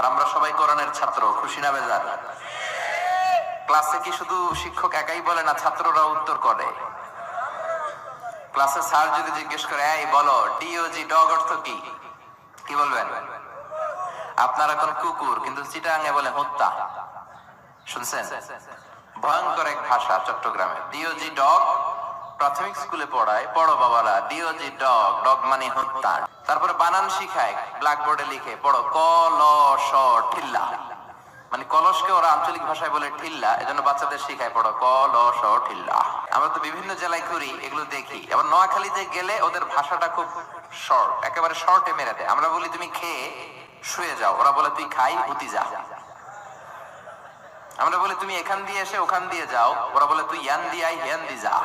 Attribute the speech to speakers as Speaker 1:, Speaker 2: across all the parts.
Speaker 1: আর আমরা সবাই কোরআনের ছাত্র, খুশি না বেজার? ক্লাসে কি শুধু শিক্ষক একাই বলে না ছাত্ররা উত্তর করে? ক্লাসে স্যার যদি জিজ্ঞেস করে, এই বলো ডিওজি ডগ অর্থ কি? কি বলবেন? আপনার এখন কুকুর, কিন্তু চিটাঙ্গে বলে হত্যা। শুনছেন? ভয়ঙ্কর এক ভাষা চট্টগ্রামে। ডিওজি ডগ প্রাথমিক স্কুলে পড়ায় পড়ো বাবারা ডিওজি ডগ ডগ মানে হত্যা। তারপরে বানান শিখায় ব্ল্যাকবোর্ডে লিখে পড়ো ক, ল ঠিল্লা। মানে কলসকে ওরা আঞ্চলিক ভাষায় বলে ঠিল্লা, এজন্য বাচ্চাদের শিখায় পড়ো ক ঠিল্লা। আমরা তো বিভিন্ন জেলায় ঘুরি, এগুলো দেখি। আবার নোয়াখালীতে গেলে ওদের ভাষাটা খুব শর্ট একেবারে শর্টে মেরে দেয়। আমরা বলি, তুমি খেয়ে শুয়ে যাও। ওরা বলে, তুই খাই, উতি যা। আমরা বলি, তুমি এখান দিয়ে এসে ওখান দিয়ে যাও। ওরা বলে, তুই ইয়ান দিয়ে আই হিয়ান দি যা।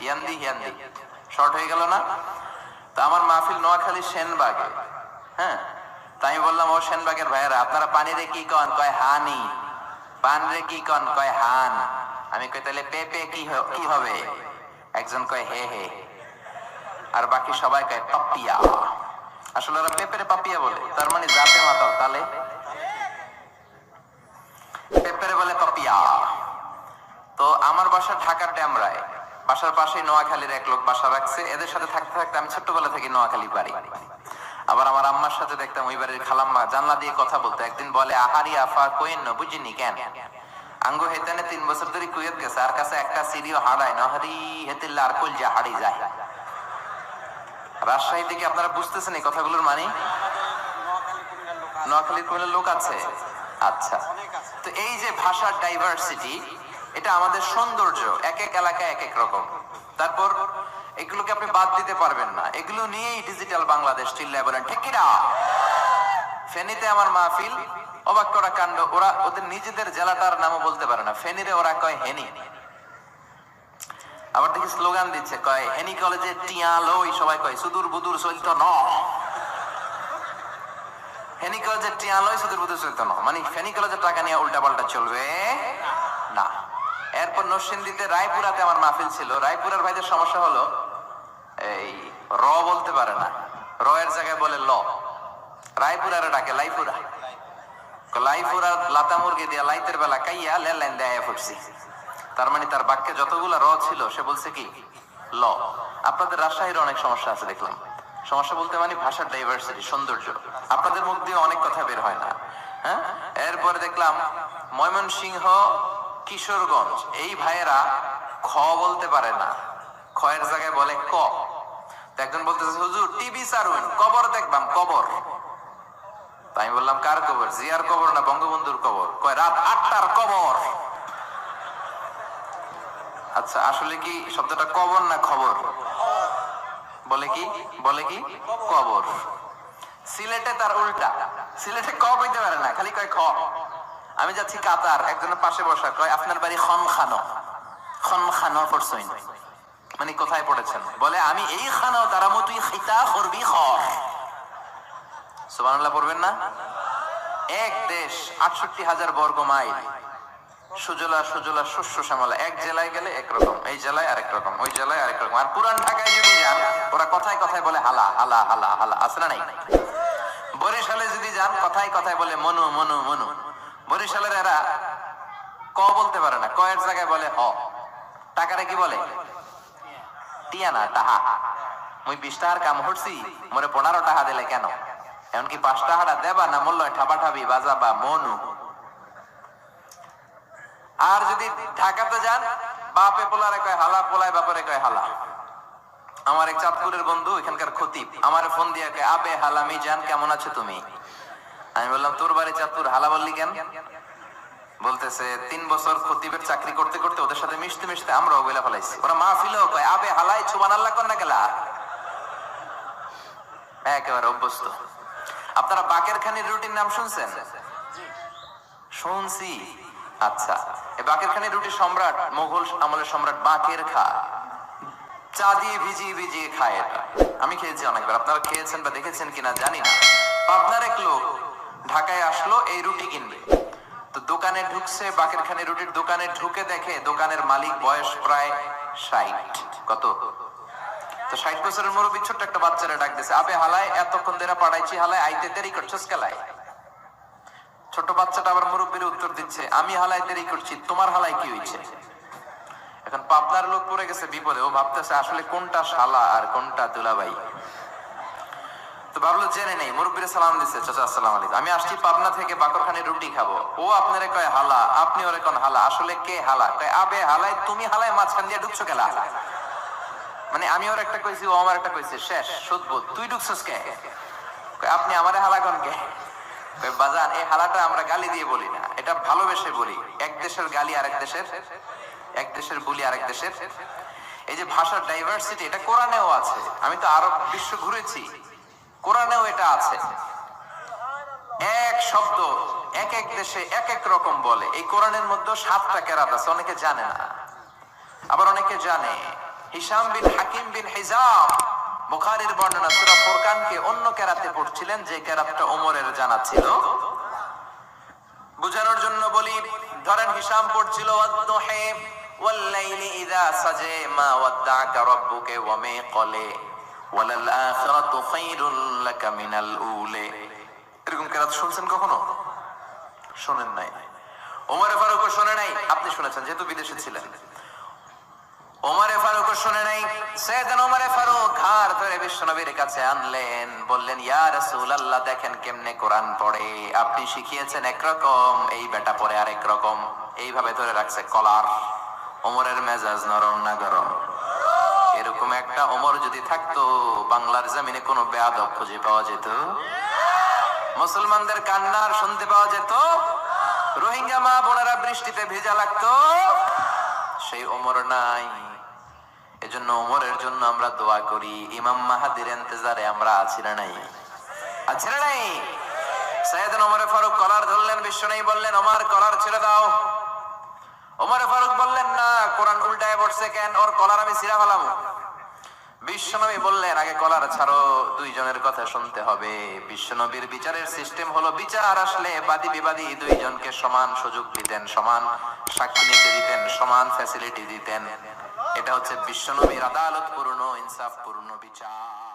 Speaker 1: ইয়ান দি হিয়ান দি শর্ট হয়ে গেল না? তো আমার মাহফিল নোয়াখালী সেনবাগে। হ্যাঁ? তাই আমি বললাম, ও সেনবাগের ভাইয়েরা, আপনারা পানিরে কি কন? কয়, হানি। পানরে কি কন? কয়, হান। আমি কই, তাহলে পেপে কি কি হবে? একজন কয়, হে হে। আর বাকি সবাই কয়, পাপিয়া। আসলে ওরা পেপেরে পাপিয়া বলে। তার মানে জাতে মাতাও তাহলে পেপেরে বলে পাপিয়া। তো আমার বাসা ঢাকার ড্যামরায় বাসার পাশে নোয়াখালীর এক লোক বাসা রাখছে। এদের সাথে থাকতে থাকতে আমি ছোট্টবেলা থেকে নোয়াখালী বাড়ি আবার আমার আম্মার সাথে দেখতাম ওই বাড়ির খালাম্মা জানলা দিয়ে কথা বলতো। একদিন বলে, আহারি আফা কোয়েন বুঝিনি কেন? তিন বছর ধরে কুয়েত গেছে। আর কাছে একটা সিঁড়িও হারায় নহরি হেতিল্লা আর কলজা হাড়ি যায়। রাজশাহী থেকে আপনারা বুঝতেছেন এই কথাগুলোর মানে? নোয়াখালীর কোন লোক আছে? আচ্ছা। তো এই যে ভাষার ডাইভার্সিটি এটা আমাদের সৌন্দর্য, এক এক এলাকায় এক এক রকম। তারপর এগুলোকে আপনি বাদ দিতে পারবেন না। এগুলো নিয়েই ডিজিটাল বাংলাদেশ চিল্লায় বলেন ঠিকিরা ফেনীতে আমার মাহফিল, অবাক করা কাণ্ড, ওরা ওদের নিজেদের জেলাটার নামও বলতে পারে না। ফেনীরে ওরা কয় হেনি। আবার দেখি স্লোগান দিচ্ছে, কয় হেনি কলেজে টিয়া লই, সবাই কয় সুদূর বুদুর চলতো ন। ফেনী কলেজের টিয়া লই, সুদূর বুদুর চলতো ন। মানে ফেনী কলেজের টাকা নিয়ে উল্টা পাল্টা চলবে। নরসিংদীতে রায়পুরাতে আমার মাহফিল ছিল। রায়পুরের ভাইদের সমস্যা হলো, এই র বলতে পারে না। র এর জায়গায় বলে ল। রায়পুরারে ডাকে লাইপুরা লাতা মুরগি দিয়া লাইতের বেলা কাইয়া ফুটছি। তার মানে তার বাক্যে যতগুলা র ছিল, সে বলছে কি? ল। আপনাদের রাজশাহীর অনেক সমস্যা আছে দেখলাম। সমস্যা বলতে মানে ভাষার ডাইভার্সিটি সৌন্দর্য। আপনাদের মুখ দিয়ে অনেক কথা বের হয় না। হ্যাঁ? এরপরে দেখলাম ময়মনসিংহ কিশোরগঞ্জ, এই ভাইয়েরা খ বলতে পারে না। খয়ের জায়গায় বলে ক। একজন বলতেছে, হুজুর টিভি সারুন, কবর দেখবাম, কবর। তাই বললাম, কার কবর? জিয়ার কবর না বঙ্গবন্ধুর কবর? কয়, রাত আটটার কবর। আচ্ছা আসলে কি শব্দটা কবর না খবর? বলে কি? বলে কি? কবর। সিলেটে তার উল্টা। সিলেটে ক কইতে পারে না, খালি কয়, খ। আমি যাচ্ছি কাতার, একজনের পাশে বসা, কয়, আপনার বাড়ি খন খানো খন খানো পড়ছইন মানে কোথায় পড়েছেন? বলে, আমি এই খানো তুই খিতা সুবহানাল্লাহ পড়বেন না? এক দেশ, আটষট্টি হাজার বর্গ মাইল। সুজলা সুজলা শস্য শ্যামলা। এক জেলায় গেলে একরকম, এই জেলায় আরেক রকম, ওই জেলায় আরেক রকম। আর পুরান ঢাকায় যদি যান, ওরা কথায় কথায় বলে, হালা হালা হালা হালা। না নাই? বরিশালে যদি যান, কথায় কথায় বলে, মনু মনু মনু। বরিশালের এরা ক বলতে পারে না। কয়ের জায়গায় বলে হ। টাকারে কি বলে? টিয়া না, টাহা। মুই বিশ টাকার কাম হরছি মোরে পনেরো টাকা দিলে কেন? এমনকি পাঁচ টাকাটা দেবা না মূল্য ঠাবা ঠাবি বাজাবা মনু। আর যদি ঢাকাতে যান, বাপে পোলারে কয় হালা, পোলায় বাপরে কয় হালা। আমার এক চাঁদপুরের বন্ধু, এখানকার খতিব, আমার ফোন দিয়ে কয়, আবে হালামি জান, কেমন আছো তুমি? আমি বললাম, তোর বাড়ি চাঁদপুর হালা বললি কেন? বলতেছে, তিন বছর খতিবের চাকরি করতে করতে ওদের সাথে মিশতে মিশতে আমরাও বইলা ফেলাইছি। ওরা মা ফিলেও কয়, আবে হালাই ছুবান আল্লাহ কন্যা গেলা একেবারে অভ্যস্ত। আপনারা বাকের খানির রুটির নাম শুনছেন? শুনছি। আচ্ছা বাকের খানির রুটি সম্রাট মোগল আমলের সম্রাট বাকের খা। চা দিয়ে ভিজিয়ে ভিজিয়ে খায় এটা। আমি খেয়েছি অনেকবার। আপনারা খেয়েছেন বা দেখেছেন কিনা জানি না। আপনার এক লোক ঢাকায় আসলো, এই রুটি কিনবে। তো দোকানে ঢুকছে বাকের খানি রুটির দোকানে ঢুকে দেখে দোকানের মালিক বয়স প্রায় ষাট। কত? তো ষাট বছরের মুরব্বী ছোট্ট একটা বাচ্চারা ডাক দিছে, আবে এতক্ষণ ধরে আইতে দেরি ছোট বাচ্চাটা আবার মুরব্বীর উত্তর দিচ্ছে, আমি হালাই দেরি করছি, তোমার হালাই কি হয়েছে? এখন পাবনার লোক পড়ে গেছে বিপদে, ও ভাবতেছে আসলে কোনটা শালা আর কোনটা দুলাভাই। তো ভাবলো জেনে নেই, মুরব্বীর সালাম দিচ্ছে চাচা, আসসালাম আলাইকুম। আমি আসছি পাবনা থেকে বাকরখানে রুটি খাব। ও আপনারে কয়, হালা আপনি ওরে কোন, হালা আসলে কে হালা? কয়, আবে হালাই, তুমি হালাই মাঝখান দিয়ে ঢুকছো গেলা মানে আমি ওর একটা কইছি, ও আমার একটা কইছে, শেষ সুদবুদ তুই ঢুকছস কে? আপনি আমারে হালা কোন কে? বাজান, এই হালাটা আমরা গালি দিয়ে বলি না, এটা ভালোবেসে বলি। এক দেশের গালি আরেক দেশের, এক দেশের বলি আরেক দেশের। এই যে ভাষার ডাইভার্সিটি এটা কোরআনেও আছে। আমি তো আরব বিশ্ব ঘুরেছি। কোরআনেও এটা আছে। এক শব্দ এক এক দেশে এক এক রকম বলে। এই কোরআনের মধ্যে সাতটা কেরাত আছে, অনেকে জানে না। আবার অনেকে জানে, হিসাম বিন হাকিম বিন হিজাম, বুখারীর বর্ণনা সূরা ফুরকানকে অন্য কেরাতে পড়ছিলেন, যে কেরাতটা ওমরের জানা ছিল। বুঝানোর জন্য বলি, ধরেন হিসাম পড়ছিল, ওয়াদ্দুহে ওয়াল্লাইলি সাজে মা ওয়াদ্দাকা রাব্বুকা ওয়া মা এরকম শুনছেন কখনো? শোনেন নাই। শোনে নাই। আপনি শুনেছেন, যেহেতু বিদেশে ছিলেন। শুনে নাই। ওমরে ফারুক ধরে বিশ্বনবীর কাছে আনলেন, বললেন দেখেন কেমনে কোরআন পড়ে। আপনি শিখিয়েছেন একরকম এই বেটা পড়ে আরেক রকম। এইভাবে ধরে রাখছে কলার। ওমরের মেজাজ নরম না গরম? এরকম একটা ওমর যদি থাকতো, বাংলার জমিনে কোনো বেয়াদব খুঁজে পাওয়া যেত? মুসলমানদের কান্নার শুনতে পাওয়া যেত? রোহিঙ্গা মা বোনেরা বৃষ্টিতে ভেজা লাগতো? সেই ওমর নাই। এজন্য ওমরের জন্য আমরা দোয়া করি, ইমাম মাহাদির ইন্তজারে আমরা আছি না নাই? আছি না নাই? সৈয়দ ওমরে ফারুক কলার ধরলেন, বিশ্ব নেই বললেন, ওমর, কলার ছেড়ে দাও। ওমরে ফারুক বললেন, না, কোরআন উল্টায় পড়ছে কেন? ওর কলার আমি ছিঁড়া ফেলাম বিশ্বনবী বললেন, আগে কলার ছাড়ো, দুইজনের কথা শুনতে হবে। বিশ্বনবীর বিচারের সিস্টেম হলো, বিচার আসলে বাদী বিবাদী দুইজনকে সমান সুযোগ দিতেন, সমান সাক্ষী নিতে দিতেন, সমান ফ্যাসিলিটি দিতেন। এটা হচ্ছে বিশ্বনবীর আদালত পূর্ণ ইনসাফ পূর্ণ বিচার।